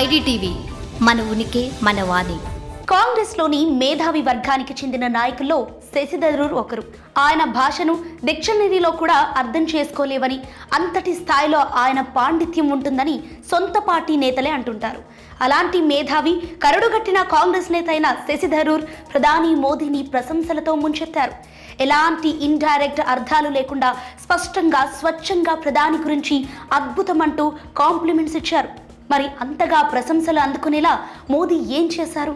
IDTV మన ఉనికి మన వాణి. కాంగ్రెస్లోని మేధావి వర్గానికి చెందిన నాయకుల్లో శశిధరూర్ ఒకరు. ఆయన భాషను డిక్షనరీలో కూడా అర్థం చేసుకోలేవని అంతటి స్థాయిలో ఆయన పాండిత్యం ఉంటుందని సొంత పార్టీ నేతలే అంటుంటారు. అలాంటి మేధావి కరడుగట్టిన కాంగ్రెస్ నేత అయిన శశిధరూర్ ప్రధాని మోదీని ప్రశంసలతో ముంచెత్తారు. ఎలాంటి ఇండైరెక్ట్ అర్థాలు లేకుండా స్పష్టంగా స్వచ్ఛంగా ప్రధాని గురించి అద్భుతమంటూ కాంప్లిమెంట్స్ ఇచ్చారు. మరి అంతగా ప్రశంసలు అందుకునేలా మోదీ ఏం చేశారు?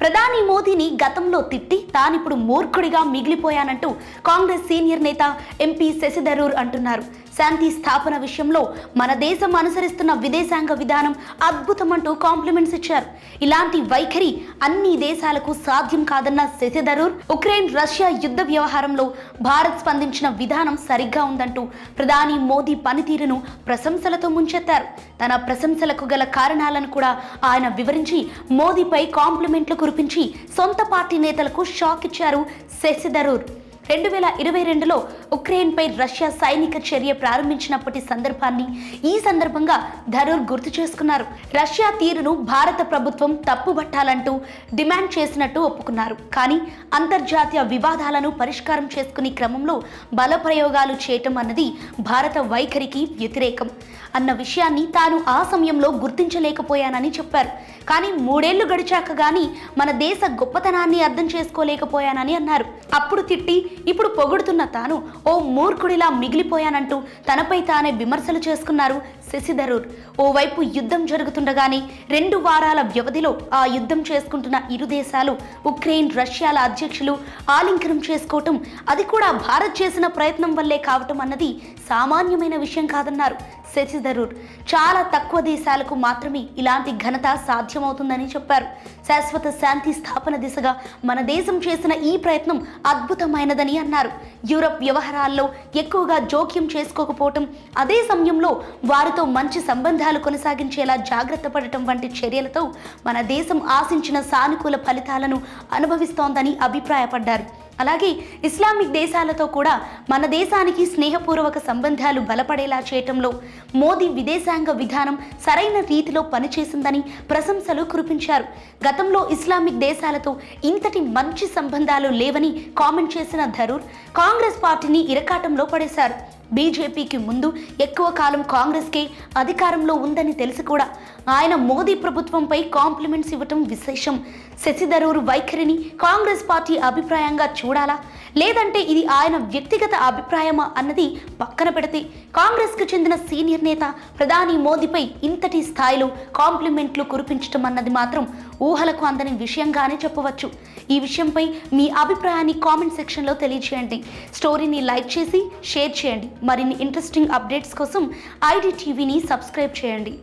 ప్రధాని మోదీని గతంలో తిట్టి తానిప్పుడు మూర్ఖుడిగా మిగిలిపోయానంటూ కాంగ్రెస్ సీనియర్ నేత ఎంపీ శశిధరూర్ అంటున్నారు. శాంతి స్థాపన విషయంలో మన దేశం అనుసరిస్తున్న విదేశాంగ విధానం అద్భుతమంటూ కాంప్లిమెంట్స్ ఇచ్చారు. ఇలాంటి వైఖరి అన్ని దేశాలకు సాధ్యం కాదన్న శశిధరూర్ ఉక్రెయిన్ రష్యా యుద్ధ వ్యవహారంలో భారత్ స్పందించిన విధానం సరిగ్గా ఉందంటూ ప్రధాని మోదీ పనితీరును ప్రశంసలతో ముంచెత్తారు. తన ప్రశంసలకు గల కారణాలను కూడా ఆయన వివరించి మోదీపై కాంప్లిమెంట్లు కురిపించి సొంత పార్టీ నేతలకు షాక్ ఇచ్చారు శశిధరూర్ రెండు వేల ఇరవై రెండులో ఉక్రెయిన్పై రష్యా సైనిక చర్య ప్రారంభించినప్పటి సందర్భాన్ని ఈ సందర్భంగా ధరూర్ గుర్తు చేసుకున్నారు. రష్యా తీరును భారత ప్రభుత్వం తప్పుబట్టాలంటూ డిమాండ్ చేసినట్టు ఒప్పుకున్నారు. కానీ అంతర్జాతీయ వివాదాలను పరిష్కారం చేసుకునే క్రమంలో బలప్రయోగాలు చేయటం అన్నది భారత వైఖరికి వ్యతిరేకం. అన్న విషయాన్ని తాను ఆ సమయంలో గుర్తించలేకపోయానని చెప్పారు. కానీ మూడేళ్ళు గడిచాక గాని మన దేశ గొప్పతనాన్ని అర్థం చేసుకోలేకపోయానని అన్నారు. అప్పుడు తిట్టి ఇప్పుడు పొగుడుతున్న తాను ఓ మూర్ఖుడిలా మిగిలిపోయానంటూ తనపై తానే విమర్శలు చేసుకున్నారు శశిధరూర్. ఓవైపు యుద్ధం జరుగుతుండగానే రెండు వారాల వ్యవధిలో ఆ యుద్ధం చేసుకుంటున్న ఇరు దేశాలు ఉక్రెయిన్ రష్యాల అధ్యక్షులు ఆలింగనం చేసుకోవటం అది కూడా భారత్ చేసిన ప్రయత్నం వల్లే కావటం అన్నది సామాన్యమైన విషయం కాదన్నారు శశిధరూర్. చాలా తక్కువ దేశాలకు మాత్రమే ఇలాంటి ఘనత సాధ్యమవుతుందని చెప్పారు. శాశ్వత శాంతి స్థాపన దిశగా మన దేశం చేసిన ఈ ప్రయత్నం అద్భుతమైనదని అన్నారు. యూరప్ వ్యవహారాల్లో ఎక్కువగా జోక్యం చేసుకోకపోవటం అదే సమయంలో వారితో మంచి సంబంధాలు కొనసాగించేలా జాగ్రత్త పడటం వంటి చర్యలతో మన దేశం ఆశించిన సానుకూల ఫలితాలను అనుభవిస్తోందని అభిప్రాయపడ్డారు. అలాగే ఇస్లామిక్ దేశాలతో కూడా మన దేశానికి స్నేహపూర్వక సంబంధాలు బలపడేలా చేయటంలో మోదీ విదేశాంగ విధానం సరైన రీతిలో పనిచేసిందని ప్రశంసలు కురిపించారు. గతంలో ఇస్లామిక్ దేశాలతో ఇంతటి మంచి సంబంధాలు లేవని కామెంట్ చేసిన ధరూర్ కాంగ్రెస్ పార్టీని ఇరకాటంలో పడేశారు. బీజేపీకి ముందు ఎక్కువ కాలం కాంగ్రెస్కే అధికారంలో ఉందని తెలిసి కూడా ఆయన మోదీ ప్రభుత్వంపై కాంప్లిమెంట్స్ ఇవ్వటం విశేషం. శశిధరూర్ వైఖరిని కాంగ్రెస్ పార్టీ అభిప్రాయంగా చూడాలా? లేదంటే ఇది ఆయన వ్యక్తిగత అభిప్రాయమా అన్నది పక్కన పెడితే కాంగ్రెస్కు చెందిన సీనియర్ నేత ప్రధాని మోదీపై ఇంతటి స్థాయిలో కాంప్లిమెంట్లు కురిపించటం అన్నది మాత్రం ఊహలకు అందని విషయంగానే చెప్పవచ్చు. ఈ విషయంపై మీ అభిప్రాయాన్ని కామెంట్ సెక్షన్లో తెలియజేయండి స్టోరీని లైక్ చేసి షేర్ చేయండి. మరిన్ని ఇంట్రెస్టింగ్ అప్డేట్స్ కోసం ఐడి టీవీని సబ్స్క్రైబ్ చేయండి.